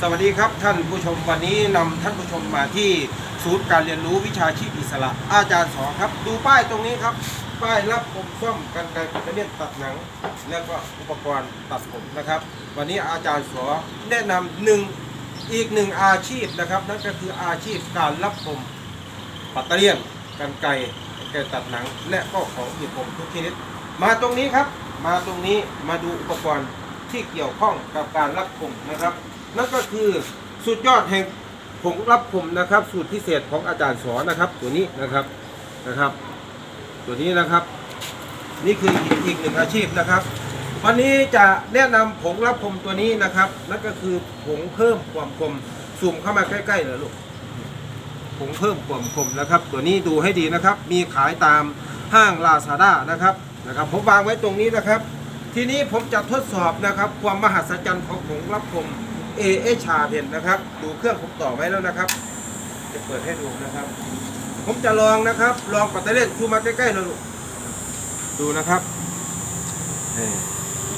สวัสดีครับท่านผู้ชมวันนี้นำท่านผู้ชมมาที่ศูนย์การเรียนรู้วิชาชีพอิสระ อาจารย์สอครับ ดูป้ายตรงนี้ครับ ป้ายรับผมซ่อมกันไกรปัตเรียนตัดหนัง แล้วก็อุปกรณ์ตัดผมนะครับ วันนี้อาจารย์สอแนะนำหนึ่งอีกหนึ่งอาชีพนะครับ นั่นก็คืออาชีพการรับผมปัตเตอร์เลียนกันไกรกันไกตัดหนัง และก็ของหยิบผมทุกชนิดมาตรงนี้ครับ มาตรงนี้มาดูอุปกรณ์ที่เกี่ยวข้องกับการรับผมนะครับ นั่นก็คือสุดยอดแห่งผงรับผมนะครับ สูตรพิเศษของอาจารย์สอนนะครับ ตัวนี้นะครับนะครับ ตัวนี้นะครับ นี่คืออีกอีกหนึ่งอาชีพนะครับ วันนี้จะแนะนำผงรับผมตัวนี้นะครับ นั่นก็คือผงเพิ่มความคมซูมเข้ามาใกล้ๆเลยลูกผงเพิ่มความคมนะครับ ตัวนี้ดูให้ดีนะครับ มีขายตามห้างลาซาด้านะครับนะครับผมวางไว้ตรงนี้นะครับ ทีนี้ผมจะทดสอบนะครับ ความมหัศจรรย์ของผงรับคม เอเอชาเพนนะครับดูเครื่องผมต่อไว้แล้วนะครับ จะเปิดให้ดูนะครับ ผมจะลองนะครับ ลองปัตเตอร์เล่นซูมาใกล้ๆเลยลูกดูนะครับ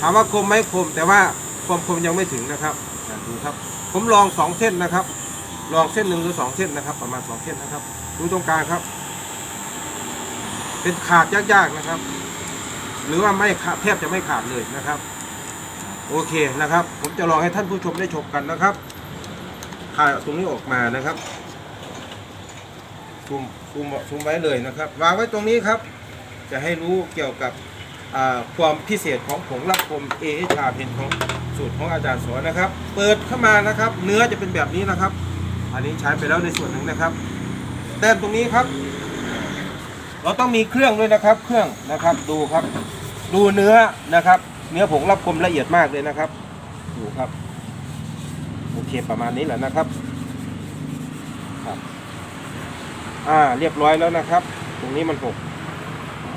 ถามว่าคมไหมคม แต่ว่าความคมยังไม่ถึงนะครับดูครับ ผมลองสองเส้นนะครับ ลองเส้นหนึ่งหรือสองเส้นนะครับ ประมาณสองเส้นนะครับ ดูตรงกลางครับ เป็นขาดยากๆนะครับ หรือว่าไม่ขาดแทบจะไม่ขาดเลยนะครับ โอเคนะครับ ผมจะลองให้ท่านผู้ชมได้ชมกันนะครับถ่ายตรงนี้ออกมานะครับซูมซูมซูมไว้เลยนะครับวางไว้ตรงนี้ครับ จะให้รู้เกี่ยวกับความพิเศษของผงรับคมเอชาเพนของสูตรของอาจารย์สอนนะครับ เปิดเข้ามานะครับ เนื้อจะเป็นแบบนี้นะครับ อันนี้ใช้ไปแล้วในส่วนหนึ่งนะครับ แต้มตรงนี้ครับ เราต้องมีเครื่องด้วยนะครับ เครื่องนะครับดูครับ ดูเนื้อนะครับ เนื้อผงรับคมละเอียดมากเลยนะครับดูครับโอเคประมาณนี้แหละนะครับครับอ่าเรียบร้อยแล้วนะครับ ตรงนี้มันหก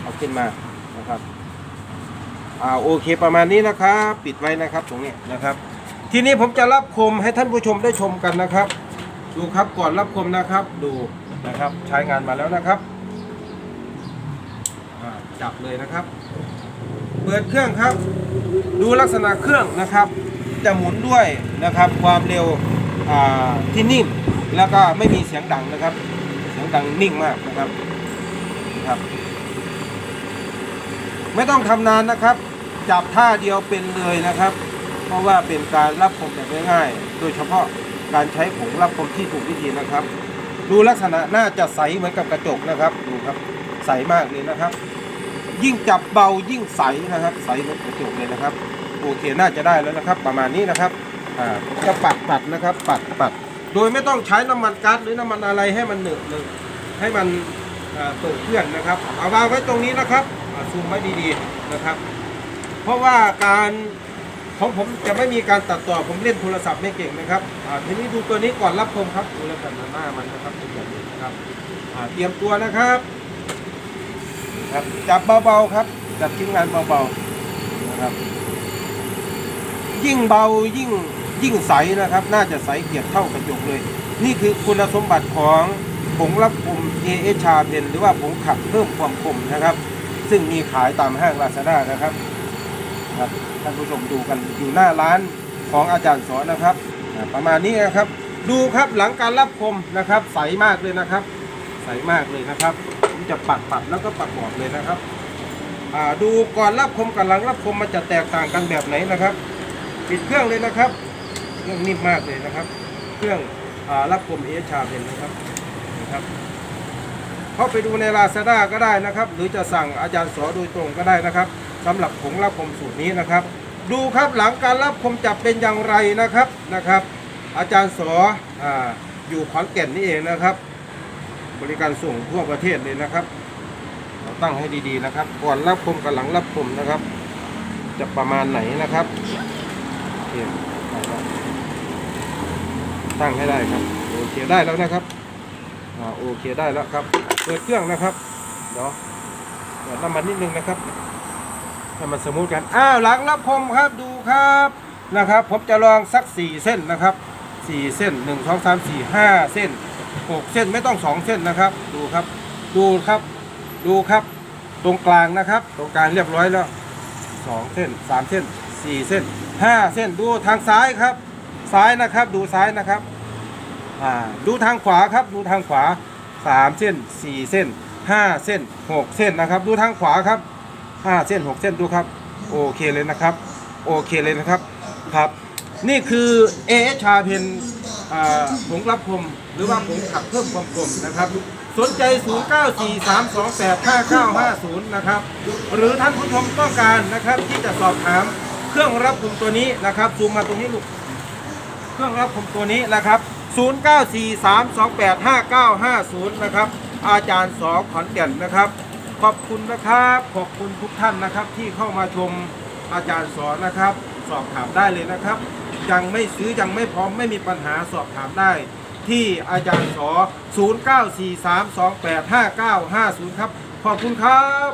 เอาขึ้นมานะครับอ่าโอเคประมาณนี้นะครับ ปิดไว้นะครับตรงนี้นะครับ ทีนี้ผมจะรับคมให้ท่านผู้ชมได้ชมกันนะครับ ดูครับก่อนรับคมนะครับดูนะครับ ใช้งานมาแล้วนะครับอ่าจับเลยนะครับ เปิดเครื่องครับ ดูลักษณะเครื่องนะครับ จะหมุนด้วยนะครับ ความเร็วที่นิ่มแล้วก็ไม่มีเสียงดังนะครับ เสียงดังนิ่งมากนะครับนะครับ ไม่ต้องทำนานนะครับ จับท่าเดียวเป็นเลยนะครับ เพราะว่าเป็นการรับคมแบบง่ายๆ โดยเฉพาะการใช้ผงรับคมที่ถูกวิธีนะครับ ดูลักษณะน่าจะใสเหมือนกับกระจกนะครับ ดูครับ ใสมากเลยนะครับ ยิ่งจับเบายิ่งใสนะครับ ใสหมือนกระจกเลยนะครับ โอเคน่าจะได้แล้วนะครับ ประมาณนี้นะครับอ่าผมจะปัดปัดนะครับ ปัดปัดโดยไม่ต้องใช้น้ำมันก๊าซหรือน้ำมันอะไรให้มันเหนอะเลยให้มันอ่าเปิดเครื่องนะครับเอาวางไว้ตรงนี้นะครับซูมไว้ดีๆนะครับ เพราะว่าการของผมจะไม่มีการตัดต่อผมเล่นโทรศัพท์ไม่เก่งนะครับทีนี้ดูตัวนี้ก่อนรับชมครับดูแลักษณะหน้ามันนะครับเป็นแบบนี้นะครับเตรียมตัวนะครับ ครับจับเบาๆครับจับชิ้นงานเบาๆนะครับ ยิ่งเบายิ่งยิ่งใสนะครับ น่าจะใสเกียบเท่ากระจกเลย นี่คือคุณสมบัติของผงรับคม a อชาเพนหรือว่าผงขัดเพิ่มความคมนะครับ ซึ่งมีขายตามห้างลาซาด้านะครับครับท่านผู้ชมดูกันอยู่หน้าร้านของอาจารย์สอนนะครับ ประมาณนี้นะครับ ดูครับหลังการรับคมนะครับ ใสมากเลยนะครับ ใสมากเลยนะครับ จะปัดปัดแล้วก็ปัดบอดเลยนะครับดูก่อนรับคมกับหลังรับคมมันจะแตกต่างกันแบบไหนนะครับปิดเครื่องเลยนะครับเครื่องนิ่มมากเลยนะครับ เครื่องรับคมเอชาเป็นนะครับนะครับเข้าไปดูในลาซาด้าก็ได้นะครับ หรือจะสั่งอาจารย์สอโดยตรงก็ได้นะครับสำหรับผงรับคมสูตรนี้นะครับ ดูครับหลังการรับคมจับเป็นอย่างไรนะครับนะครับ อาจารย์สอออยู่ขอนแก่นนี่เองนะครับ บริการส่งทั่วประเทศเลยนะครับเราตั้งให้ดีๆนะครับ ก่อนรับคมกับหลังรับคมนะครับ จะประมาณไหนนะครับโอเคได้แล้วตั้งให้ได้ครับโอเคได้แล้วนะครับอ่าโอเคได้แล้วครับ เปิดเครื่องนะครับเดี๋ยวเปิดน้ำมันนิดนึงนะครับให้มันสมูทกันอ้าวหลังรับคมครับดูครับนะครับ ผมจะลองสักสี่เส้นนะครับสี่เส้นหนึ่งสองสามสี่ห้าเส้น หกเส้นไม่ต้องสองเส้นนะครับ ดูครับ ดูครับ ดูครับ ตรงกลางนะครับ ตรงกลางเรียบร้อยแล้วสองเส้นสามเส้นสี่เส้นห้าเส้นดูทางซ้ายครับ ซ้ายนะครับ ดูซ้ายนะครับอ่าดูทางขวาครับ ดูทางขวาสามเส้นสี่เส้นห้าเส้นหกเส้นนะครับ ดูทางขวาครับห้าเส้นหกเส้นดูครับ โอเคเลยนะครับ โอเคเลยนะครับครับ นี่คือเอชาเพน ผงรับคมหรือว่าผงขับเพิ่มความคมนะครับ สนใจ 0943285950 นะครับ หรือท่านผู้ชมต้องการนะครับ ที่จะสอบถามเครื่องรับคมตัวนี้นะครับซูมมาตรงนี้ลูกเครื่องรับคมตัวนี้นะครับ 0943285950 นะครับ อาจารย์สอขอนแก่นนะครับ ขอบคุณนะครับ ขอบคุณทุกท่านนะครับที่เข้ามาชมอาจารย์สอนนะครับ สอบถามได้เลยนะครับ ยังไม่ซื้อยังไม่พร้อมไม่มีปัญหาสอบถามได้ ที่อาจารย์สอ0943285950 ครับ ขอบคุณครับ